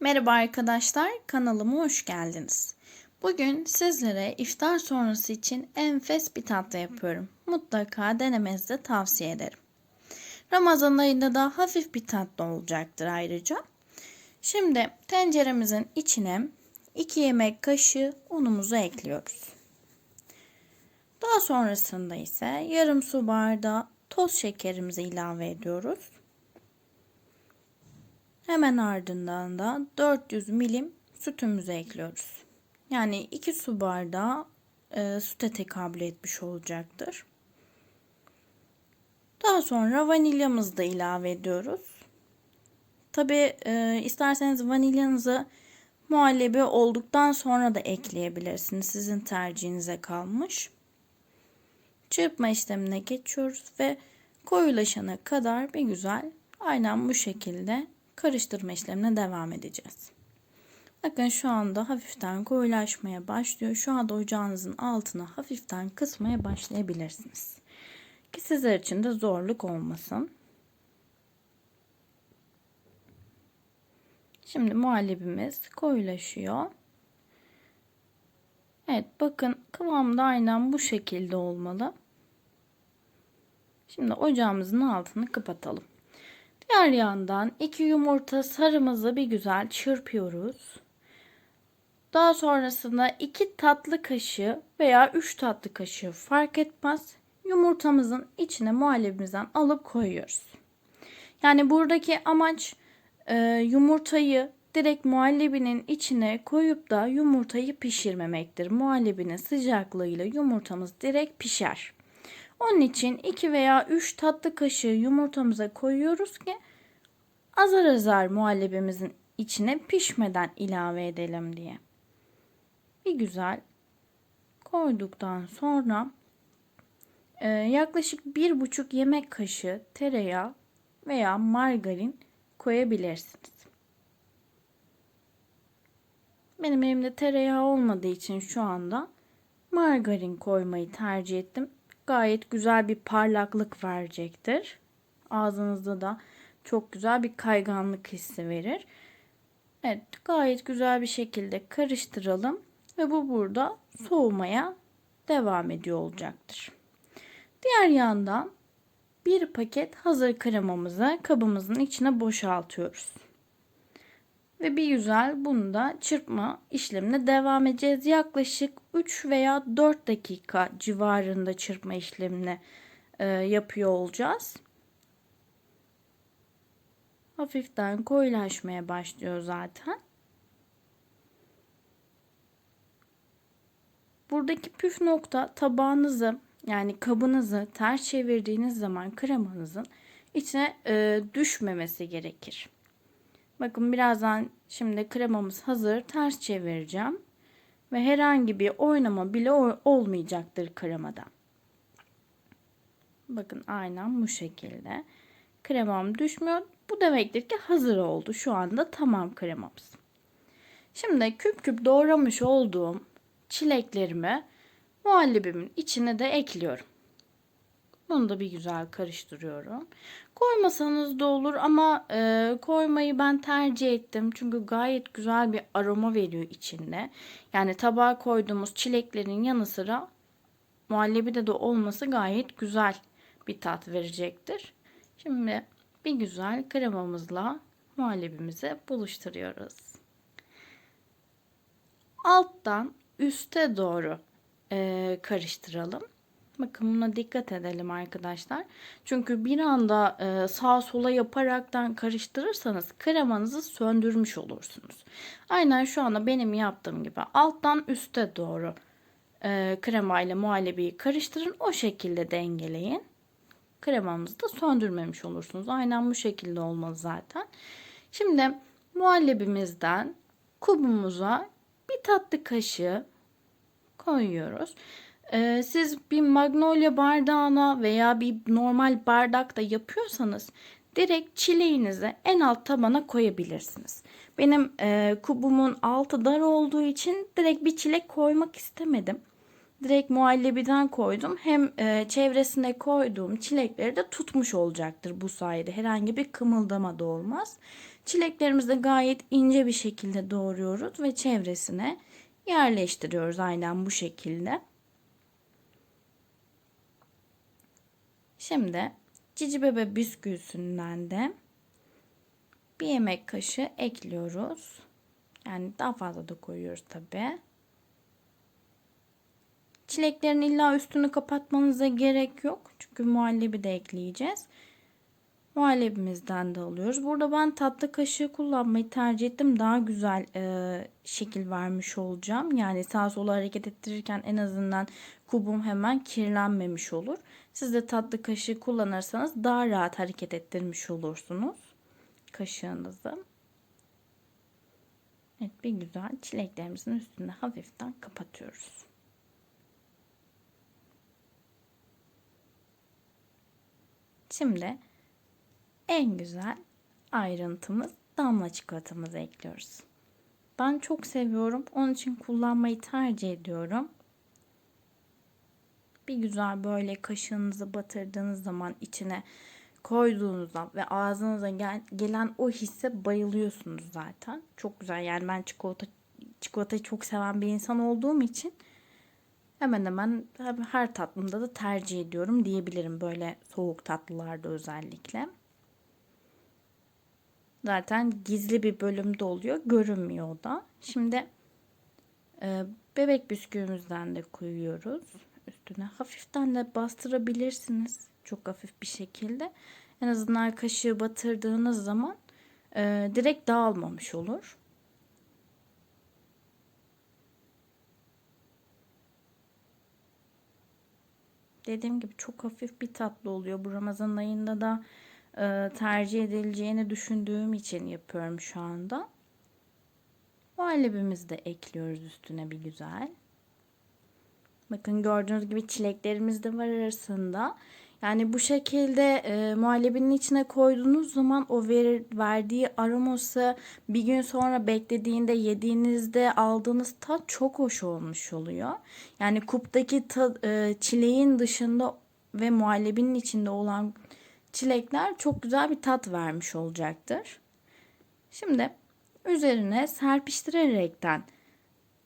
Merhaba arkadaşlar, kanalıma hoş geldiniz. Bugün sizlere iftar sonrası için enfes bir tatlı yapıyorum. Mutlaka denemenizi de tavsiye ederim. Ramazan ayında da hafif bir tatlı olacaktır ayrıca. Şimdi tenceremizin içine 2 yemek kaşığı unumuzu ekliyoruz. Daha sonrasında ise yarım su bardağı toz şekerimizi ilave ediyoruz. Hemen ardından da 400 milim sütümüzü ekliyoruz. Yani 2 su bardağı e, süte tekabül etmiş olacaktır. Daha sonra vanilyamızı da ilave ediyoruz. Tabi e, isterseniz vanilyanızı muhallebi olduktan sonra da ekleyebilirsiniz. Sizin tercihinize kalmış. Çırpma işlemine geçiyoruz ve koyulaşana kadar bir güzel aynen bu şekilde karıştırma işlemine devam edeceğiz. Bakın şu anda hafiften koyulaşmaya başlıyor. Şu anda ocağınızın altına hafiften kısmaya başlayabilirsiniz. Ki sizler için de zorluk olmasın. Şimdi muhallebimiz koyulaşıyor. Evet bakın kıvam da aynen bu şekilde olmalı. Şimdi ocağımızın altını kapatalım. Diğer yandan iki yumurta sarımızı bir güzel çırpıyoruz. Daha sonrasında iki tatlı kaşığı veya üç tatlı kaşığı fark etmez. Yumurtamızın içine muhallebimizden alıp koyuyoruz. Yani buradaki amaç e, yumurtayı direkt muhallebinin içine koyup da yumurtayı pişirmemektir. Muhallebinin sıcaklığıyla yumurtamız direkt pişer. Onun için 2 veya 3 tatlı kaşığı yumurtamıza koyuyoruz ki azar azar muhallebimizin içine pişmeden ilave edelim diye. Bir güzel koyduktan sonra e, yaklaşık 1,5 yemek kaşığı tereyağı veya margarin koyabilirsiniz. Benim elimde tereyağı olmadığı için şu anda margarin koymayı tercih ettim gayet güzel bir parlaklık verecektir. Ağzınızda da çok güzel bir kayganlık hissi verir. Evet gayet güzel bir şekilde karıştıralım ve bu burada soğumaya devam ediyor olacaktır. Diğer yandan bir paket hazır kremamızı kabımızın içine boşaltıyoruz. Ve bir güzel bunu da çırpma işlemine devam edeceğiz. Yaklaşık 3 veya 4 dakika civarında çırpma işlemini e, yapıyor olacağız. Hafiften koyulaşmaya başlıyor zaten. Buradaki püf nokta tabağınızı yani kabınızı ters çevirdiğiniz zaman kremanızın içine e, düşmemesi gerekir. Bakın birazdan şimdi kremamız hazır. Ters çevireceğim. Ve herhangi bir oynama bile olmayacaktır kremada. Bakın aynen bu şekilde. Kremam düşmüyor. Bu demektir ki hazır oldu. Şu anda tamam kremamız. Şimdi küp küp doğramış olduğum çileklerimi muhallebimin içine de ekliyorum. Bunu da bir güzel karıştırıyorum. Koymasanız da olur ama e, koymayı ben tercih ettim. Çünkü gayet güzel bir aroma veriyor içinde. Yani tabağa koyduğumuz çileklerin yanı sıra muhallebide de olması gayet güzel bir tat verecektir. Şimdi bir güzel kremamızla muhallebimizi buluşturuyoruz. Alttan üste doğru e, karıştıralım. Bakın buna dikkat edelim arkadaşlar. Çünkü bir anda e, sağ sola yaparaktan karıştırırsanız kremanızı söndürmüş olursunuz. Aynen şu anda benim yaptığım gibi alttan üste doğru e, krema ile muhallebiyi karıştırın. O şekilde dengeleyin. Kremamızı da söndürmemiş olursunuz. Aynen bu şekilde olmalı zaten. Şimdi muhallebimizden kubumuza bir tatlı kaşığı koyuyoruz. Ee, siz bir magnolia bardağına veya bir normal bardakta yapıyorsanız direkt çileğinizi en alt tabana koyabilirsiniz. Benim e, kubumun altı dar olduğu için direkt bir çilek koymak istemedim. Direkt muhallebiden koydum. Hem e, çevresine koyduğum çilekleri de tutmuş olacaktır bu sayede. Herhangi bir kımıldama da olmaz. Çileklerimizi de gayet ince bir şekilde doğruyoruz ve çevresine yerleştiriyoruz aynen bu şekilde. Şimdi cici bebe bisküvisinden de bir yemek kaşığı ekliyoruz. Yani daha fazla da koyuyoruz tabi. Çileklerin illa üstünü kapatmanıza gerek yok. Çünkü muhallebi de ekleyeceğiz. Muhallebimizden de alıyoruz. Burada ben tatlı kaşığı kullanmayı tercih ettim. Daha güzel e, şekil vermiş olacağım. Yani sağa sola hareket ettirirken en azından kubum hemen kirlenmemiş olur. Siz de tatlı kaşığı kullanırsanız daha rahat hareket ettirmiş olursunuz kaşığınızı. Evet bir güzel çileklerimizin üstünde hafiften kapatıyoruz. Şimdi en güzel ayrıntımız damla çikolatamızı ekliyoruz. Ben çok seviyorum. Onun için kullanmayı tercih ediyorum. Bir güzel böyle kaşığınızı batırdığınız zaman içine koyduğunuzda ve ağzınıza gel, gelen o hisse bayılıyorsunuz zaten. Çok güzel. Yani ben çikolata çikolatayı çok seven bir insan olduğum için hemen hemen her tatlımda da tercih ediyorum diyebilirim böyle soğuk tatlılarda özellikle. Zaten gizli bir bölümde oluyor. Görünmüyor da. Şimdi e, bebek bisküvimizden de koyuyoruz. Üstüne hafiften de bastırabilirsiniz. Çok hafif bir şekilde. En azından kaşığı batırdığınız zaman e, direkt dağılmamış olur. Dediğim gibi çok hafif bir tatlı oluyor. Bu Ramazan ayında da e, tercih edileceğini düşündüğüm için yapıyorum şu anda. Muhallebimizi de ekliyoruz üstüne bir güzel. Bakın gördüğünüz gibi çileklerimiz de var arasında. Yani bu şekilde e, muhallebinin içine koyduğunuz zaman o ver, verdiği aroması bir gün sonra beklediğinde yediğinizde aldığınız tat çok hoş olmuş oluyor. Yani kuptaki tat, e, çileğin dışında ve muhallebinin içinde olan çilekler çok güzel bir tat vermiş olacaktır. Şimdi üzerine serpiştirerekten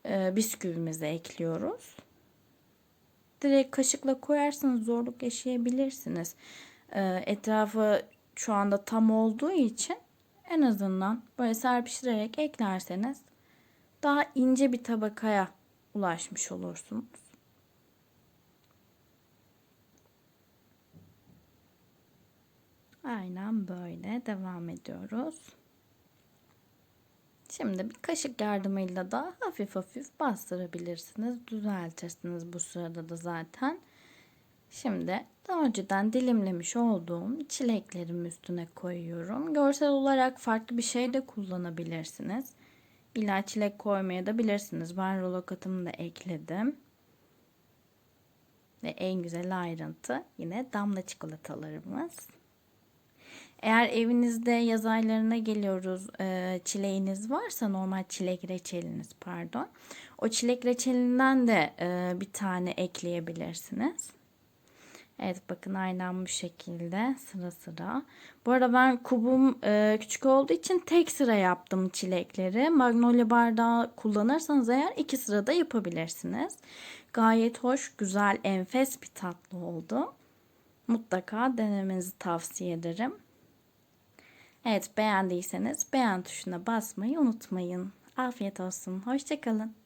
e, bisküvimizi ekliyoruz. Direkt kaşıkla koyarsanız zorluk yaşayabilirsiniz. E, etrafı şu anda tam olduğu için en azından böyle serpiştirerek eklerseniz daha ince bir tabakaya ulaşmış olursunuz. Aynen böyle devam ediyoruz. Şimdi bir kaşık yardımıyla da hafif hafif bastırabilirsiniz. Düzeltirsiniz bu sırada da zaten. Şimdi daha önceden dilimlemiş olduğum çileklerimi üstüne koyuyorum. Görsel olarak farklı bir şey de kullanabilirsiniz. İlla çilek koymaya da bilirsiniz. Ben rulo katımı da ekledim. Ve en güzel ayrıntı yine damla çikolatalarımız. Eğer evinizde yaz aylarına geliyoruz e, çileğiniz varsa normal çilek reçeliniz pardon. O çilek reçelinden de e, bir tane ekleyebilirsiniz. Evet bakın aynen bu şekilde sıra sıra. Bu arada ben kubum e, küçük olduğu için tek sıra yaptım çilekleri. Magnolia bardağı kullanırsanız eğer iki sırada yapabilirsiniz. Gayet hoş, güzel, enfes bir tatlı oldu. Mutlaka denemenizi tavsiye ederim. Evet beğendiyseniz beğen tuşuna basmayı unutmayın. Afiyet olsun. Hoşçakalın.